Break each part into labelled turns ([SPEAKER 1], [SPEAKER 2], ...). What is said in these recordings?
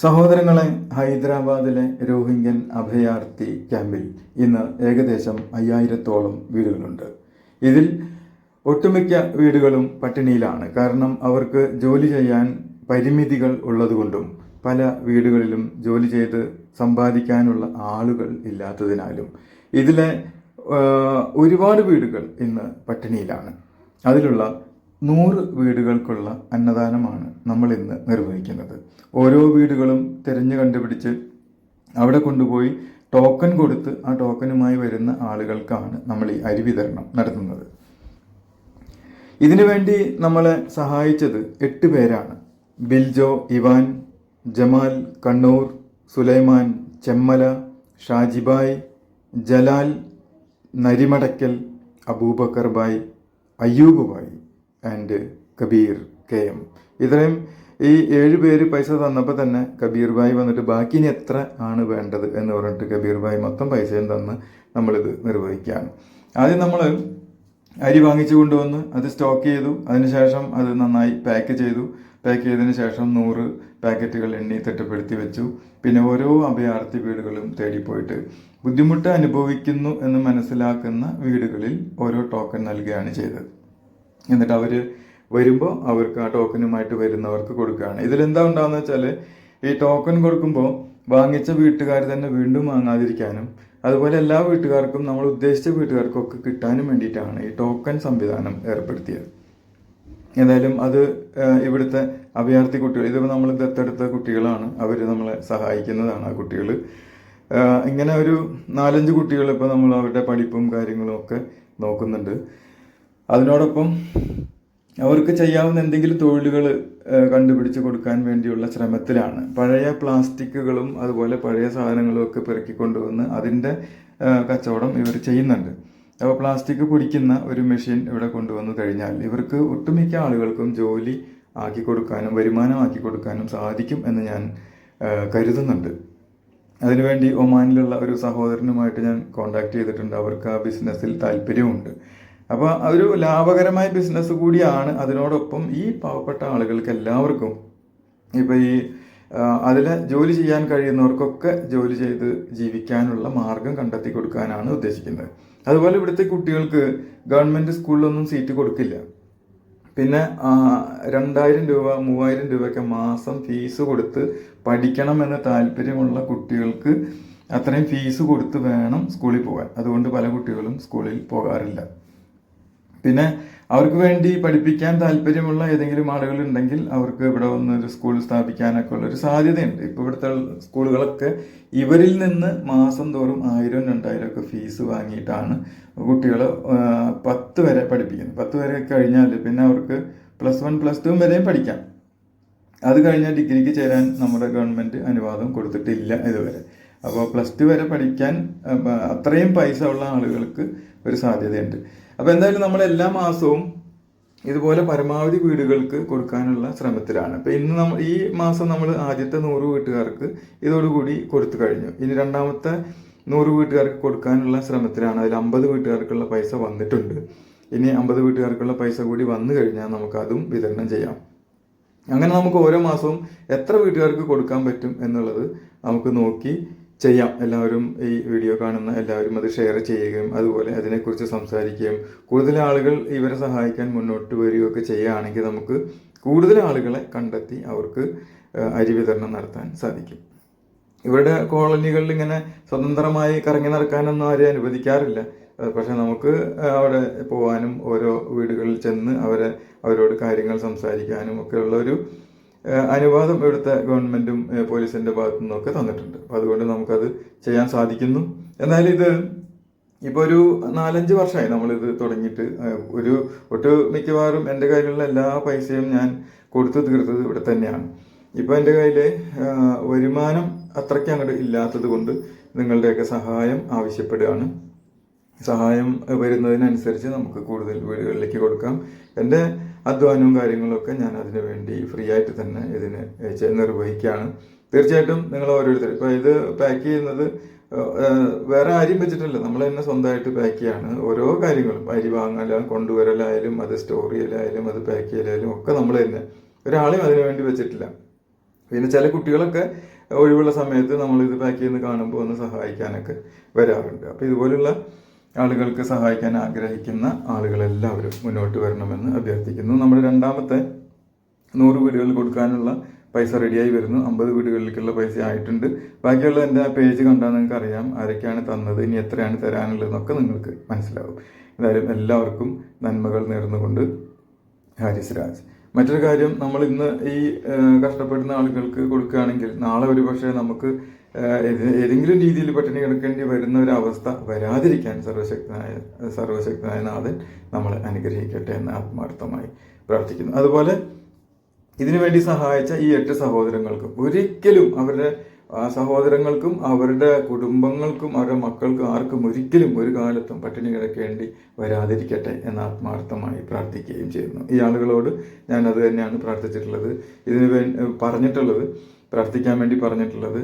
[SPEAKER 1] സഹോദരങ്ങളെ ഹൈദരാബാദിലെ രോഹിംഗ്യൻ അഭയാർത്ഥി ക്യാമ്പിൽ ഇന്ന് ഏകദേശം അയ്യായിരത്തോളം വീടുകളുണ്ട്. ഇതിൽ ഒട്ടുമിക്ക വീടുകളും പട്ടിണിയിലാണ്. കാരണം അവർക്ക് ജോലി ചെയ്യാൻ പരിമിതികൾ ഉള്ളതുകൊണ്ടും പല വീടുകളിലും ജോലി ചെയ്ത് സമ്പാദിക്കാനുള്ള ആളുകൾ ഇല്ലാത്തതിനാലും ഇതിലെ ഒരുപാട് വീടുകൾ ഇന്ന് പട്ടിണിയിലാണ്. അതിലുള്ള നൂറ് വീടുകൾക്കുള്ള അന്നദാനമാണ് നമ്മൾ ഇന്ന് നിർവഹിക്കുന്നത്. ഓരോ വീടുകളും തിരഞ്ഞു കണ്ടുപിടിച്ച് അവിടെ കൊണ്ടുപോയി ടോക്കൺ കൊടുത്ത് ആ ടോക്കണുമായി വരുന്ന ആളുകൾക്കാണ് നമ്മൾ ഈ അരി വിതരണം നടത്തുന്നത്. ഇതിനുവേണ്ടി നമ്മളെ സഹായിച്ചത് എട്ട് പേരാണ്. Biljo Ivan Jamal Kannur Sulaiman Chemmala Shajibhai Jalal Narimadakkal Aboobacker bhai Ayyub bhai. And Kabeer K M. ഇത്രയും ഈ ഏഴ് പേര് പൈസ തന്നപ്പോൾ തന്നെ കബീർ ഭായി വന്നിട്ട് ബാക്കി ഇനി എത്ര ആണ് വേണ്ടത് എന്ന് പറഞ്ഞിട്ട് കബീർ ഭായി മൊത്തം പൈസയും തന്ന് നമ്മളിത് നിർവഹിക്കുകയാണ്. ആദ്യം നമ്മൾ അരി വാങ്ങിച്ചു കൊണ്ടുവന്ന് അത് സ്റ്റോക്ക് ചെയ്തു. അതിനുശേഷം അത് നന്നായി പാക്ക് ചെയ്തു. പാക്ക് ചെയ്തതിന് ശേഷം നൂറ് പാക്കറ്റുകൾ എണ്ണി തിട്ടപ്പെടുത്തി വെച്ചു. പിന്നെ ഓരോ അഭയാർത്ഥി വീടുകളും തേടിപ്പോയിട്ട് ബുദ്ധിമുട്ട് അനുഭവിക്കുന്നു എന്ന് മനസ്സിലാക്കുന്ന വീടുകളിൽ ഓരോ ടോക്കൺ നൽകുകയാണ് ചെയ്തത്. എന്നിട്ട് അവർ വരുമ്പോൾ അവർക്ക് ആ ടോക്കനുമായിട്ട് വരുന്നവർക്ക് കൊടുക്കുകയാണ്. ഇതിലെന്താ ഉണ്ടാകുന്ന വെച്ചാൽ ഈ ടോക്കൺ കൊടുക്കുമ്പോൾ വാങ്ങിച്ച വീട്ടുകാർ തന്നെ വീണ്ടും വാങ്ങാതിരിക്കാനും അതുപോലെ എല്ലാ വീട്ടുകാർക്കും നമ്മൾ ഉദ്ദേശിച്ച വീട്ടുകാർക്കൊക്കെ കിട്ടാനും വേണ്ടിയിട്ടാണ് ഈ ടോക്കൺ സംവിധാനം ഏർപ്പെടുത്തിയത്. എന്തായാലും അത് ഇവിടുത്തെ അഭയാർത്ഥി കുട്ടികൾ ഇതിപ്പോൾ നമ്മൾ ദത്തെടുത്ത കുട്ടികളാണ്. അവർ നമ്മളെ സഹായിക്കുന്നതാണ് ആ കുട്ടികൾ ഇങ്ങനെ ഒരു നാലഞ്ച് കുട്ടികൾ ഇപ്പോൾ നമ്മൾ അവരുടെ പഠിപ്പും കാര്യങ്ങളും ഒക്കെ നോക്കുന്നുണ്ട്. അതിനോടൊപ്പം അവർക്ക് ചെയ്യാവുന്ന എന്തെങ്കിലും തൊഴിലുകൾ കണ്ടുപിടിച്ച് കൊടുക്കാൻ വേണ്ടിയുള്ള ശ്രമത്തിലാണ്. പഴയ പ്ലാസ്റ്റിക്കുകളും അതുപോലെ പഴയ സാധനങ്ങളും ഒക്കെ പെറുക്കി കൊണ്ടുവന്ന് അതിന്റെ കച്ചവടം ഇവർ ചെയ്യുന്നുണ്ട്. അപ്പോൾ പ്ലാസ്റ്റിക് പൊടിക്കുന്ന ഒരു മെഷീൻ ഇവിടെ കൊണ്ടുവന്നു കഴിഞ്ഞാൽ ഇവർക്ക് ഒട്ടുമിക്ക ആളുകൾക്കും ജോലി ആക്കി കൊടുക്കാനും വരുമാനം ആക്കി കൊടുക്കാനും സാധിക്കും എന്ന് ഞാൻ കരുതുന്നുണ്ട്. അതിനുവേണ്ടി ഒമാനിലുള്ള ഒരു സഹോദരനുമായിട്ട് ഞാൻ കോൺടാക്ട് ചെയ്തിട്ടുണ്ട്. അവർക്ക് ആ ബിസിനസ്സിൽ താല്പര്യമുണ്ട്. അപ്പോൾ ഒരു ലാഭകരമായ ബിസിനസ് കൂടിയാണ്. അതിനോടൊപ്പം ഈ പാവപ്പെട്ട ആളുകൾക്ക് എല്ലാവർക്കും ഇപ്പോൾ ഈ അതിൽ ജോലി ചെയ്യാൻ കഴിയുന്നവർക്കൊക്കെ ജോലി ചെയ്ത് ജീവിക്കാനുള്ള മാർഗം കണ്ടെത്തി കൊടുക്കാനാണ് ഉദ്ദേശിക്കുന്നത്. അതുപോലെ ഇവിടുത്തെ കുട്ടികൾക്ക് ഗവൺമെന്റ് സ്കൂളിലൊന്നും സീറ്റ് കൊടുക്കില്ല. പിന്നെ രണ്ടായിരം രൂപ മൂവായിരം രൂപയൊക്കെ മാസം ഫീസ് കൊടുത്ത് പഠിക്കണമെന്ന് താല്പര്യമുള്ള കുട്ടികൾക്ക് അത്രയും ഫീസ് കൊടുത്ത് വേണം സ്കൂളിൽ പോകാൻ. അതുകൊണ്ട് പല കുട്ടികളും സ്കൂളിൽ പോകാറില്ല. പിന്നെ അവർക്ക് വേണ്ടി പഠിപ്പിക്കാൻ താല്പര്യമുള്ള ഏതെങ്കിലും ആളുകൾ ഉണ്ടെങ്കിൽ അവർക്ക് ഇവിടെ വന്ന് ഒരു സ്കൂൾ സ്ഥാപിക്കാനൊക്കെ ഉള്ള ഒരു സാധ്യതയുണ്ട്. ഇപ്പോൾ ഇവിടുത്തെ സ്കൂളുകളൊക്കെ ഇവരിൽ നിന്ന് മാസം തോറും ആയിരം രണ്ടായിരം ഒക്കെ ഫീസ് വാങ്ങിയിട്ടാണ് കുട്ടികൾ പത്ത് വരെ പഠിപ്പിക്കുന്നത്. പത്ത് വരെ കഴിഞ്ഞാൽ പിന്നെ അവർക്ക് പ്ലസ് വൺ പ്ലസ് ടു വരെയും പഠിക്കാം. അത് കഴിഞ്ഞാൽ ഡിഗ്രിക്ക് ചേരാൻ നമ്മുടെ ഗവൺമെന്റ് അനുവാദം കൊടുത്തിട്ടില്ല ഇതുവരെ. അപ്പോൾ പ്ലസ് ടു വരെ പഠിക്കാൻ അത്രയും പൈസ ഉള്ള ആളുകൾക്ക് ഒരു സാധ്യതയുണ്ട്. അപ്പോൾ എന്തായാലും നമ്മൾ എല്ലാ മാസവും ഇതുപോലെ പരമാവധി വീടുകൾക്ക് കൊടുക്കാനുള്ള ശ്രമത്തിലാണ്. അപ്പോൾ ഇന്ന് നമ്മൾ ഈ മാസം നമ്മൾ ആദ്യത്തെ നൂറ് വീട്ടുകാർക്ക് ഇതോടുകൂടി കൊടുത്തു കഴിഞ്ഞു. ഇനി രണ്ടാമത്തെ നൂറ് വീട്ടുകാർക്ക് കൊടുക്കാനുള്ള ശ്രമത്തിലാണ്. അതിൽ അമ്പത് വീട്ടുകാർക്കുള്ള പൈസ വന്നിട്ടുണ്ട്. ഇനി അമ്പത് വീട്ടുകാർക്കുള്ള പൈസ കൂടി വന്നു കഴിഞ്ഞാൽ നമുക്ക് അതും വിതരണം ചെയ്യാം. അങ്ങനെ നമുക്ക് ഓരോ മാസവും എത്ര വീട്ടുകാർക്ക് കൊടുക്കാൻ പറ്റും എന്നുള്ളത് നമുക്ക് നോക്കി ചെയ്യാം. എല്ലാവരും ഈ വീഡിയോ കാണുന്ന എല്ലാവരും അത് ഷെയർ ചെയ്യുകയും അതുപോലെ അതിനെക്കുറിച്ച് സംസാരിക്കുകയും കൂടുതൽ ആളുകൾ ഇവരെ സഹായിക്കാൻ മുന്നോട്ട് വരികയൊക്കെ ചെയ്യുകയാണെങ്കിൽ നമുക്ക് കൂടുതൽ ആളുകളെ കണ്ടെത്തി അവർക്ക് അരി വിതരണം നടത്താൻ സാധിക്കും. ഇവരുടെ കോളനികളിൽ ഇങ്ങനെ സ്വതന്ത്രമായി കറങ്ങി നടക്കാനൊന്നും ആരെയും അനുവദിക്കാറില്ല. പക്ഷെ നമുക്ക് അവിടെ പോകാനും ഓരോ വീടുകളിൽ ചെന്ന് അവരെ അവരോട് കാര്യങ്ങൾ സംസാരിക്കാനും ഒക്കെ ഉള്ള ഒരു അനുവാദം ഇവിടുത്തെ ഗവൺമെന്റും പോലീസിന്റെ ഭാഗത്തു നിന്നൊക്കെ തന്നിട്ടുണ്ട്. അപ്പോൾ അതുകൊണ്ട് നമുക്കത് ചെയ്യാൻ സാധിക്കുന്നു. എന്നാൽ ഇത് ഇപ്പോൾ ഒരു നാലഞ്ച് വർഷമായി നമ്മളിത് തുടങ്ങിയിട്ട് ഒരു ഒട്ട് മിക്കവാറും എന്റെ കയ്യിലുള്ള എല്ലാ പൈസയും ഞാൻ കൊടുത്തു തീർത്തത് ഇവിടെ തന്നെയാണ്. ഇപ്പോൾ എന്റെ കയ്യിൽ വരുമാനം അത്രയ്ക്ക് അങ്ങോട്ട് ഇല്ലാത്തത് കൊണ്ട് നിങ്ങളുടെയൊക്കെ സഹായം ആവശ്യപ്പെടുകയാണ്. സഹായം വരുന്നതിനനുസരിച്ച് നമുക്ക് കൂടുതൽ വീടുകളിലേക്ക് കൊടുക്കാം. എന്റെ അധ്വാനവും കാര്യങ്ങളൊക്കെ ഞാൻ അതിന് വേണ്ടി ഫ്രീ ആയിട്ട് തന്നെ ഇതിന് നിർവഹിക്കുകയാണ്. തീർച്ചയായിട്ടും നിങ്ങൾ ഓരോരുത്തർ ഇപ്പോൾ ഇത് പാക്ക് ചെയ്യുന്നത് വേറെ ആരും വെച്ചിട്ടില്ല. നമ്മൾ തന്നെ സ്വന്തമായിട്ട് പാക്ക് ചെയ്യാണ്. ഓരോ കാര്യങ്ങളും അരി വാങ്ങലായാലും കൊണ്ടുവരലായാലും അത് സ്റ്റോർ ചെയ്യലായാലും അത് പാക്ക് ചെയ്യലായാലും ഒക്കെ നമ്മൾ തന്നെ. ഒരാളെയും അതിനു വേണ്ടി വെച്ചിട്ടില്ല. പിന്നെ ചില കുട്ടികളൊക്കെ ഒഴിവുള്ള സമയത്ത് നമ്മൾ ഇത് പാക്ക് ചെയ്യുന്നത് കാണുമ്പോൾ ഒന്ന് സഹായിക്കാനൊക്കെ വരാറുണ്ട്. അപ്പോൾ ഇതുപോലുള്ള ആളുകൾക്ക് സഹായിക്കാൻ ആഗ്രഹിക്കുന്ന ആളുകളെല്ലാവരും മുന്നോട്ട് വരണമെന്ന് അഭ്യർത്ഥിക്കുന്നു. നമ്മുടെ രണ്ടാമത്തെ നൂറ് വീടുകളിൽ കൊടുക്കാനുള്ള പൈസ റെഡിയായി വരുന്നു. അമ്പത് വീടുകളിലേക്കുള്ള പൈസ ആയിട്ടുണ്ട്. ബാക്കിയുള്ള എന്റെ പേജ് കണ്ടാൽ നിങ്ങൾക്ക് അറിയാം ആരൊക്കെയാണ് തന്നത് ഇനി എത്രയാണ് തരാനുള്ളതെന്നൊക്കെ നിങ്ങൾക്ക് മനസ്സിലാവും. എന്തായാലും എല്ലാവർക്കും നന്മകൾ നേർന്നുകൊണ്ട്. ഹാരിസ് രാജ് മറ്റൊരു കാര്യം നമ്മൾ ഇന്ന് ഈ കഷ്ടപ്പെടുന്ന ആളുകൾക്ക് കൊടുക്കുകയാണെങ്കിൽ നാളെ ഒരു പക്ഷേ നമുക്ക് ആ, ഏതെങ്കിലും രീതിയിൽ പട്ടിണി കിടക്കേണ്ടി വരുന്ന ഒരു അവസ്ഥ വരാതിരിക്കാൻ സർവശക്തനായ സർവശക്തനായ നാഥൻ നമ്മളെ അനുഗ്രഹിക്കട്ടെ എന്ന് ആത്മാർത്ഥമായി പ്രാർത്ഥിക്കുന്നു. അതുപോലെ ഇതിനു വേണ്ടി സഹായിച്ച ഈ എട്ട് സഹോദരങ്ങൾക്കും ഒരിക്കലും അവരുടെ സഹോദരങ്ങൾക്കും അവരുടെ കുടുംബങ്ങൾക്കും അവരുടെ മക്കൾക്കും ആർക്കും ഒരിക്കലും ഒരു കാലത്തും പട്ടിണി കിടക്കേണ്ടി വരാതിരിക്കട്ടെ എന്ന് ആത്മാർത്ഥമായി പ്രാർത്ഥിക്കുകയും ചെയ്യുന്നു. ഈ ആളുകളോട് ഞാൻ അത് തന്നെയാണ് പ്രാർത്ഥിച്ചിട്ടുള്ളത്. ഇതിനു പറഞ്ഞിട്ടുള്ളത് പ്രാർത്ഥിക്കാൻ വേണ്ടി പറഞ്ഞിട്ടുള്ളത്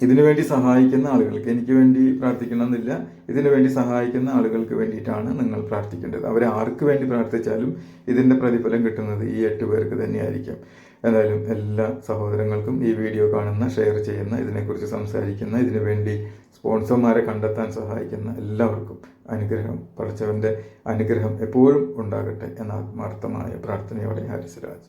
[SPEAKER 1] ഇതിനു വേണ്ടി സഹായിക്കുന്ന ആളുകൾക്ക് എനിക്ക് വേണ്ടി പ്രാർത്ഥിക്കണമെന്നില്ല. ഇതിനു വേണ്ടി സഹായിക്കുന്ന ആളുകൾക്ക് വേണ്ടിയിട്ടാണ് നിങ്ങൾ പ്രാർത്ഥിക്കേണ്ടത്. അവരെ ആർക്ക് വേണ്ടി പ്രാർത്ഥിച്ചാലും ഇതിന്റെ പ്രതിഫലം കിട്ടുന്നത് ഈ എട്ട് പേർക്ക് തന്നെയായിരിക്കും. എന്തായാലും എല്ലാ സഹോദരങ്ങൾക്കും ഈ വീഡിയോ കാണുന്ന ഷെയർ ചെയ്യുന്ന ഇതിനെക്കുറിച്ച് സംസാരിക്കുന്ന ഇതിനു വേണ്ടി സ്പോൺസർമാരെ കണ്ടെത്താൻ സഹായിക്കുന്ന എല്ലാവർക്കും അനുഗ്രഹം പഠിച്ചവന്റെ അനുഗ്രഹം എപ്പോഴും ഉണ്ടാകട്ടെ എന്ന ആത്മാർത്ഥമായ പ്രാർത്ഥനയോടെ ഹരിസ്രാജ്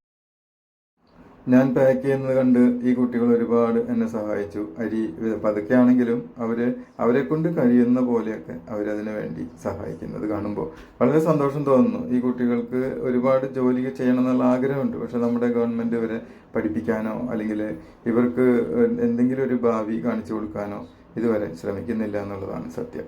[SPEAKER 1] ഞാൻ പാക്ക് ചെയ്യുന്നത് കണ്ട് ഈ കുട്ടികൾ ഒരുപാട് എന്നെ സഹായിച്ചു. അരി പതുക്കെ ആണെങ്കിലും അവർ അവരെ കൊണ്ട് കഴിയുന്ന പോലെയൊക്കെ അവരതിന് വേണ്ടി സഹായിക്കുന്നത് കാണുമ്പോൾ വളരെ സന്തോഷം തോന്നുന്നു. ഈ കുട്ടികൾക്ക് ഒരുപാട് ജോലി ചെയ്യണം എന്നുള്ള ആഗ്രഹമുണ്ട്. പക്ഷെ നമ്മുടെ ഗവൺമെന്റ് ഇവരെ പഠിപ്പിക്കാനോ അല്ലെങ്കിൽ ഇവർക്ക് എന്തെങ്കിലും ഒരു ഭാവി കാണിച്ചു കൊടുക്കാനോ ഇതുവരെ ശ്രമിക്കുന്നില്ല എന്നുള്ളതാണ് സത്യം.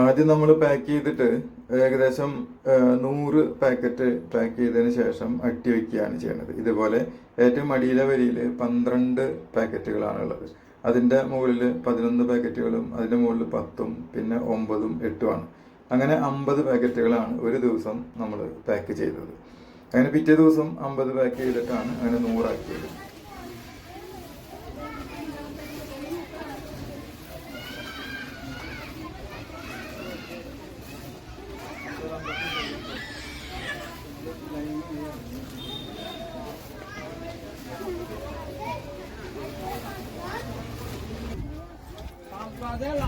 [SPEAKER 1] ആദ്യം നമ്മൾ പാക്ക് ചെയ്തിട്ട് ഏകദേശം നൂറ് പാക്കറ്റ് പാക്ക് ചെയ്തതിന് ശേഷം അട്ടി വയ്ക്കുകയാണ് ചെയ്യുന്നത് ഇതുപോലെ ഏറ്റവും അടിയിലെ വരിയിൽ പന്ത്രണ്ട് പാക്കറ്റുകളാണ് ഉള്ളത്. അതിന്റെ മുകളിൽ പതിനൊന്ന് പാക്കറ്റുകളും അതിന്റെ മുകളിൽ പത്തും പിന്നെ ഒമ്പതും എട്ടുമാണ് അങ്ങനെ അമ്പത് പാക്കറ്റുകളാണ് ഒരു ദിവസം നമ്മൾ പാക്ക് ചെയ്തത്. അങ്ങനെ പിറ്റേ ദിവസം അമ്പത് പാക്ക് ചെയ്തിട്ടാണ് അങ്ങനെ നൂറാക്കിയത്.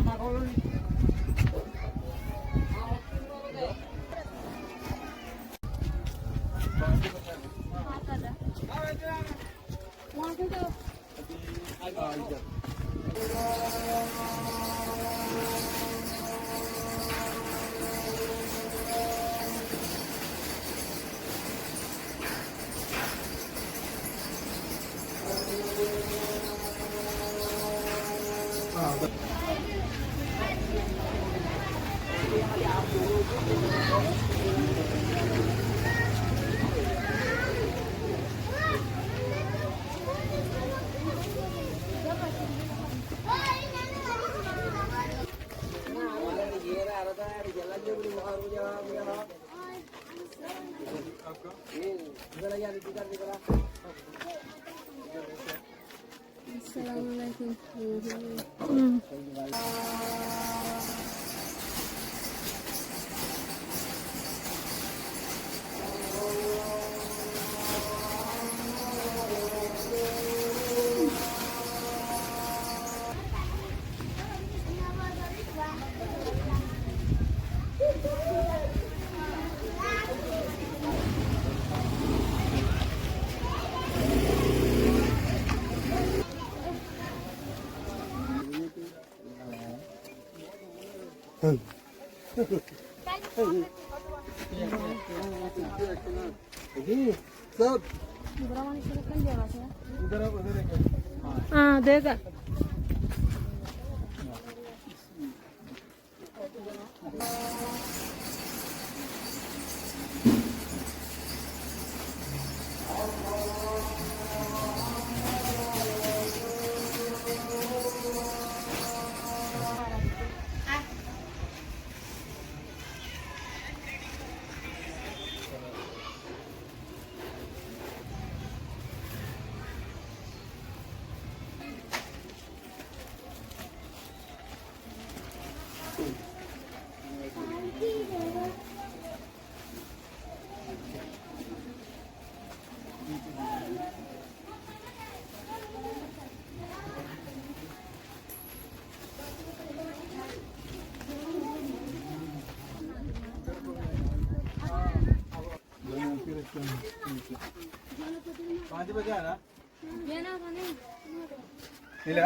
[SPEAKER 2] la
[SPEAKER 3] আসসালামু আলাইকুম mm.
[SPEAKER 2] हाँ देगा Thank you.
[SPEAKER 3] पाँच बजे आना
[SPEAKER 2] ये ना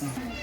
[SPEAKER 3] Mm-hmm.